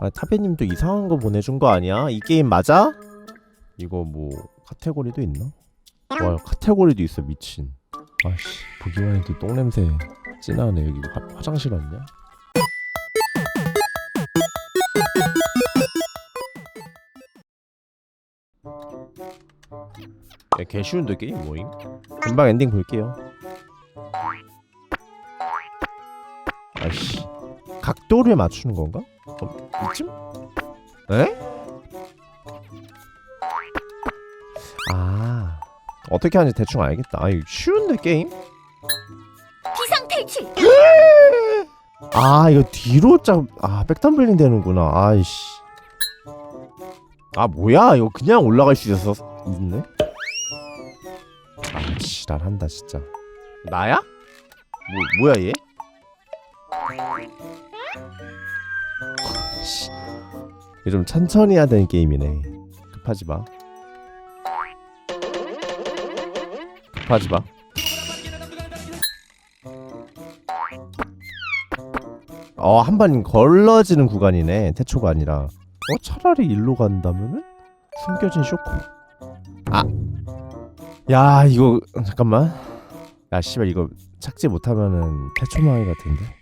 아 타베님도 이상한 거 보내준 거 아니야? 이 게임 맞아? 이거 뭐 카테고리도 있나? 와 카테고리도 있어 미친 아씨 보기만 해도 똥냄새 진하네 여기 화, 화장실 왔냐? 야, 개 쉬운데 게임 뭐임? 금방 엔딩 볼게요 아씨 각도를 맞추는 건가? 어, 이쯤? 에? 아 어떻게 하는지 대충 알겠다 아 이거 쉬운데 게임? 비상 탈출 아 이거 뒤로 짝아 백덤블링 되는구나 아이씨 아 뭐야 이거 그냥 올라갈 수 있어서 있네 아 지랄한다 진짜 나야? 뭐 뭐야 얘? 씨. 좀 천천히 해야 되는 게임이네 급하지 마 급하지 마 어, 한 번 걸러지는 구간이네. 태초가 아니라. 어, 차라리 일로 간다면은 숨겨진 쇼크. 아. 야, 이거 잠깐만. 야, 씨발 이거 착지 못 하면은 태초망이 같은데.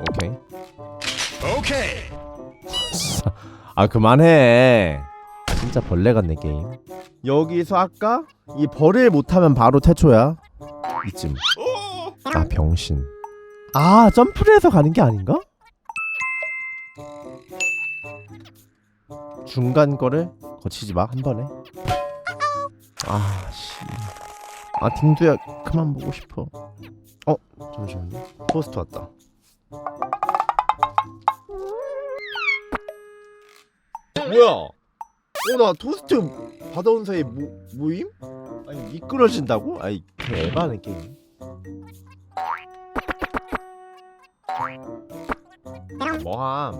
오케이. 오케이. 아, 그만해. 진짜 벌레 같네 게임. 여기서 아까 이 벌을 못 하면 바로 태초야. 이쯤. 아 병신 아 점프를 해서 가는 게 아닌가? 중간 거를 거치지 마 한 번에 아 씨 아 딩두야 그만 보고 싶어 어 잠시만요 포스트 왔다 뭐야? 어 나 토스트 받아온 사이에 뭐, 모임? 아니 미끄러진다고? 아이 개 에바네 게임. 뭐함?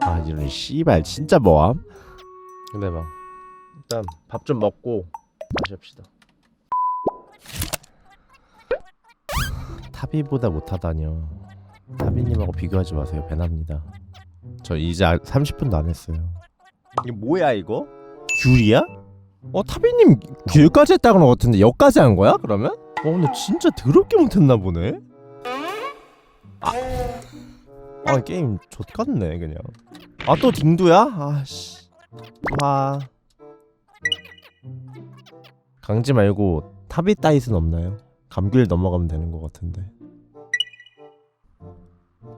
아 이런 씨발 진짜 뭐함? 근데 막 일단 밥 좀 먹고 다시 합시다. 타비보다 못하다뇨 타비님하고 비교하지 마세요. 배납니다 저 이제 아- 30분도 안 했어요 이게 뭐야 이거? 귤이야? 어 타비님 귤까지 했다는 것 같은데 여기까지 한 거야 그러면? 어 근데 진짜 더럽게 못했나 보네 아, 아 게임 좆같네 그냥 아 또 딩두야? 아씨 와 강지 말고 타비 따잇은 없나요? 감귤 넘어가면 되는 것 같은데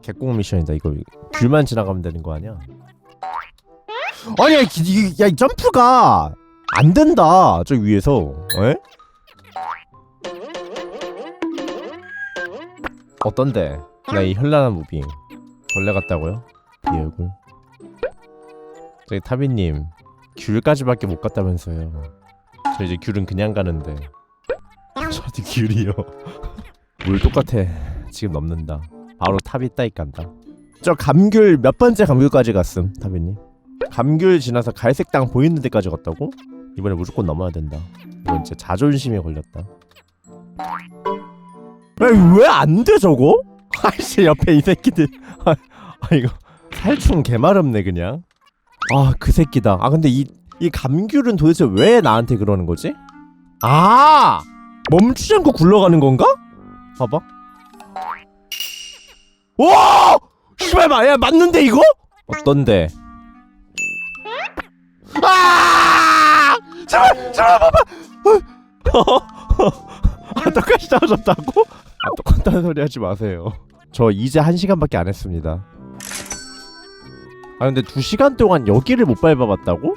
개꽁 미션이다. 이거 귤만 지나가면 되는 거 아니야? 아니 야, 이, 이- 야, 이 점프가 안 된다. 저 위에서. 에? 어떤데? 나 이 현란한 무빙. 벌레 같다고요? 이 얼굴. 저기 타비님 귤까지밖에 못 갔다면서요. 저 이제 귤은 그냥 가는데. 저도 귤이요. 물 똑같아. 지금 넘는다 바로 타비 따위 간다. 저 감귤 몇 번째 감귤까지 갔음 타비님? 감귤 지나서 갈색 땅 보이는 데까지 갔다고? 이번에 무조건 넘어야 된다. 이건 진짜 자존심에 걸렸다. 왜안 돼 저거? 아이씨 옆에 이 새끼들. 아, 아 이거 살충 개마렵네 그냥. 아 그 새끼다. 아 근데 이, 이 감귤은 도대체 왜 나한테 그러는 거지? 아! 멈추지 않고 굴러가는 건가? 봐봐 와 씨발 마야 맞는데 이거? 어떤데? 아 제발 제발 봐봐 아 똑같이 떨어졌다고? 아 똑같다는 소리 하지 마세요 저 이제 한 시간밖에 안 했습니다 아 근데 두 시간 동안 여기를 못 밟아봤다고?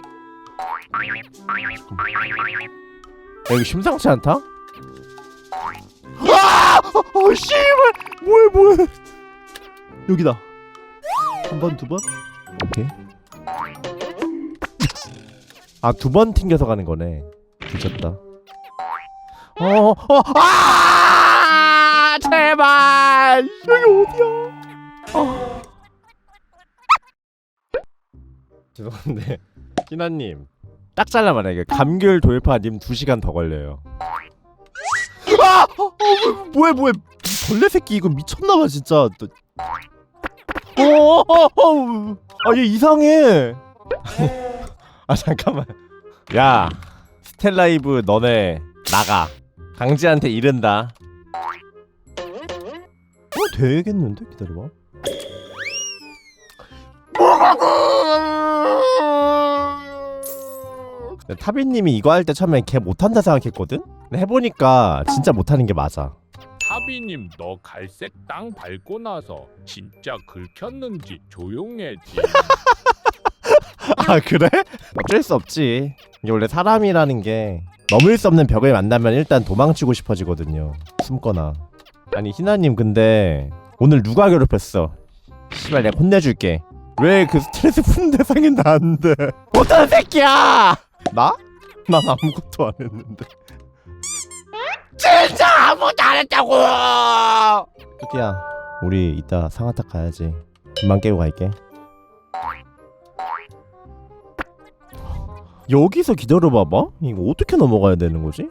야 이거 심상치 않다? 아! 어, 어 씨발 뭐해 뭐해 여기다 한 번 두 번? 오케이 아 두 번 튕겨서 가는 거네 뒤졌다 어, 어, 아, 제발 여기 어디야? 어. 죄송한데 희나님 딱 잘라 말해 감귤 돌파님 2 시간 더 걸려요. 아, 어, 어, 뭐해 뭐해 벌레 새끼 이거 미쳤나봐 진짜. 너- 어, 어, 어, 아, 얘 이상해. 아 잠깐만. 야, 스텔라이브 너네 나가. 강지한테 이른다. 어 되겠는데 기다려봐. 타비님이 이거 할 때 처음에 걔 못한다 생각했거든? 근데 해보니까 진짜 못하는 게 맞아. 타비님 너 갈색 땅 밟고 나서 진짜 긁혔는지 조용해지 아 그래? 어쩔 수 없지. 이게 원래 사람이라는 게 넘을 수 없는 벽을 만나면 일단 도망치고 싶어지거든요. 숨거나. 아니 희나님 근데 오늘 누가 괴롭혔어? 씨발 내가 혼내줄게. 왜 그 스트레스 푸는 대상이 나한테? 어떤 새끼야? 나? 난 아무것도 안 했는데. 안 했다고! 토끼야, 우리 이따 상아탁 가야지. 금방 깨고 갈게. 여기서 기다려봐봐. 이거 어떻게 넘어가야 되는 거지?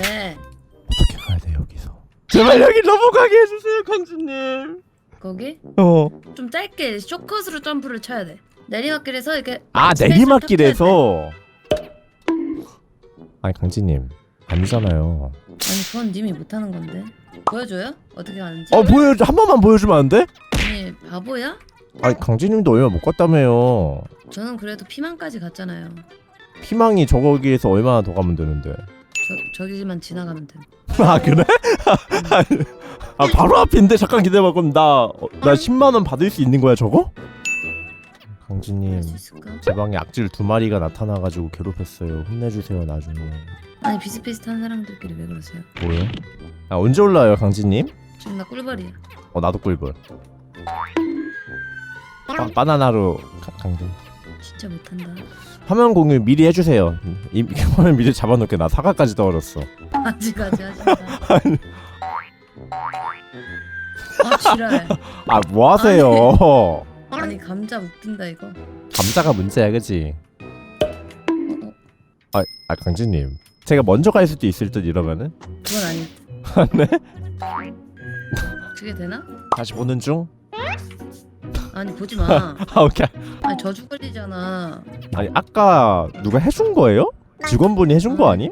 네. 어떻게 가야 돼 여기서? 제발 여기 넘어가게 해주세요, 강진님. 거기 어. 좀 짧게 쇼컷으로 점프를 쳐야 돼. 내리막길에서 이렇게 아 스페이스를 내리막길에서. 아니 강진님 아니잖아요. 아니 그건 님이 못하는 건데 보여줘요? 어떻게 하는지? 어 보여 한 번만 보여주면 안 돼? 아니 바보야? 아니 강진님도 얼마 못 갔다며요. 저는 그래도 피망까지 갔잖아요. 피망이 저거기에서 얼마나 더 가면 되는데? 저 저기만 지나가면 돼. 아 그래? 아 바로 앞인데 잠깐 기다려봐 그럼 나, 어, 나 10만 원 받을 수 있는 거야 저거? 강진님 있을까? 제 방에 악질 두 마리가 나타나가지고 괴롭혔어요 혼내주세요 나중에 아니 비슷비슷한 사람들끼리 왜 그러세요? 뭐요? 아 언제 올라와요 강진님? 지금 나 꿀벌이야. 어 나도 꿀벌 바, 바나나로 가- 강진 진짜 못한다. 화면 공유 미리 해주세요 이 화면 미리 잡아놓게 나 사과까지 떨어졌어 아직까지 하신다. 아 지랄. 아 뭐하세요 아니 감자 웃긴다 이거. 감자가 문제야 그지? 어, 어, 아, 아 강진님 제가 먼저 갈 수도 있을 듯 이러면은 그건 아니. 네? 그게 되나? 다시 보는 중? 아니 보지 마. 아 오케이 아니 저주 걸리잖아. 아니 아까 누가 해준 거예요? 직원분이 해준 거 아니?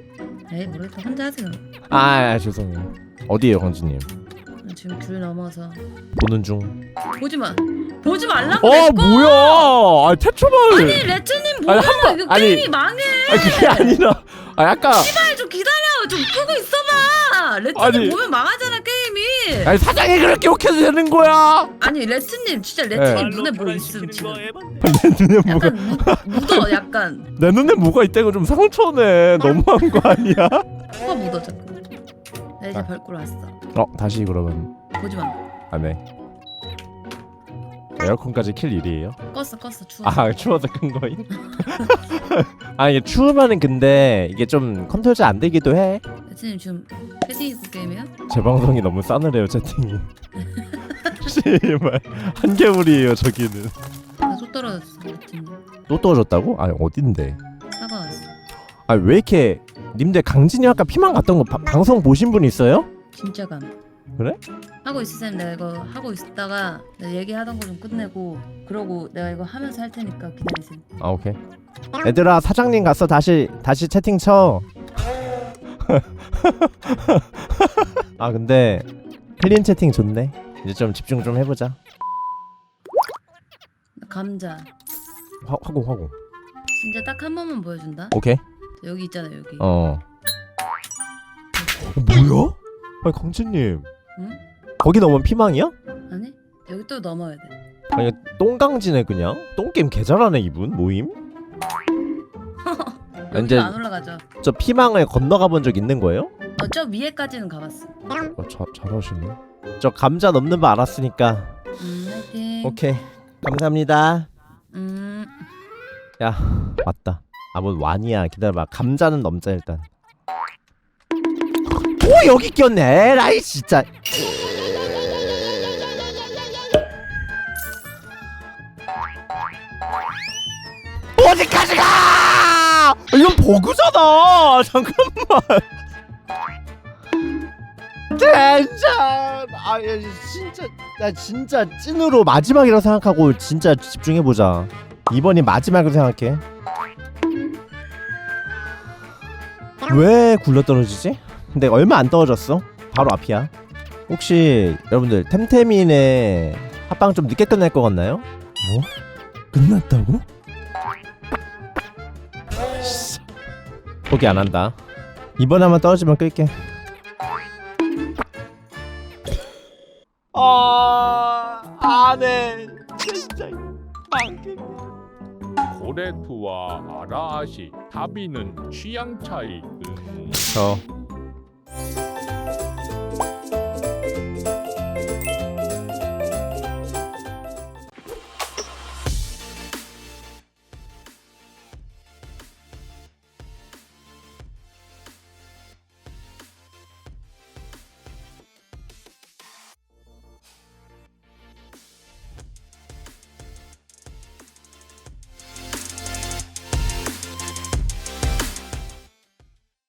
에이 모르겠다 혼자 하세요. 아, 아 죄송해요 어디에요 강진님? 지금 귤 넘어서 보는 중 보지 마. 보지 말라고. 어내 거! 뭐야 아 태초발 아니 레츠님 뭐야? 아니, 한 번- 이거 아니. 게임이 망해. 아니 그게 아니라 아 아까 빨리 좀 기다려. 좀 끄고 있어봐. 레츠님 아니. 보면 망하잖아 게임이. 아니 사장이 그렇게 욕해도 되는 거야 아니 레츠님 진짜 네. 레츠님 눈에 뭐 있음 지금. 내 눈에 뭐가 약간 묻- 묻어 약간. 내 눈에 뭐가 있다고 좀 상처네 너무한 거 아니야? 코가 묻어 자꾸. 나 이제 아. 밟고 왔어. 어 다시 그러면 보지 마. 안 해 에어컨까지 킬 일이에요? 껐어 껐어 추워. 아 추워서 큰 거임? 아 이게 추우면은 근데 이게 좀 컨트롤 잘 안 되기도 해. 레츠님 지금 패딩 입고 게임해요? 제 방송이 너무 싸늘해요 채팅이. 씨발 한겨울이에요 저기는. 나속 떨어졌어 레츠님. 또 떨어졌다고? 아니 어딘데? 사과 왔어. 아 왜 이렇게 님들 강진이 아까 피망 갔던 거 바- 방송 보신 분 있어요? 진짜 감. 그래? 하고 있으면 내가 이거 하고 있다가 내가 얘기하던 거 좀 끝내고 그러고 내가 이거 하면서 할 테니까 기다리세요. 아 오케이. 얘들아 사장님 갔어 다시 다시 채팅 쳐. 아 근데 클린 채팅 좋네. 이제 좀 집중 좀 해보자. 감자. 화, 화공 화공. 진짜 딱 한 번만 보여준다. 오케이. 여기 있잖아 여기. 어. 어 뭐야? 아니 강진님. 응? 거기 넘으면 피망이야? 아니 여기 또 넘어야 돼. 아니 똥강진에 그냥 똥게임 개 잘하네 이분 모임. 여기 이제- 안 올라가죠. 저 피망을 건너가 본 적 있는 거예요? 어, 저 위에까지는 가봤어. 어, 자, 잘하시네. 저 감자 넘는 거 알았으니까. 음 화이팅. 오케이. 감사합니다. 음 야 맞다. 아뭐 완이야. 기다려봐. 감자는 넘자 일단. 오 여기 꼈네. 에라이 진짜. 어디까지 가? 이건 버그잖아. 잠깐만. 진짜 아 야, 진짜 나 진짜 찐으로 마지막이라고 생각하고 진짜 집중해 보자. 이번이 마지막으로 생각해. 왜 굴러 떨어지지? 근데 얼마 안 떨어졌어. 바로 앞이야. 혹시 여러분들 템템이네 합방 좀 늦게 끝날 것 같나요? 뭐? 끝났다고? 씨. 포기 안 한다. 이번에 한번 떨어지면 끌게. 아, 안해. 진짜 망겠네. 고레트와 아라아시 타비는 취향 차이 음, 저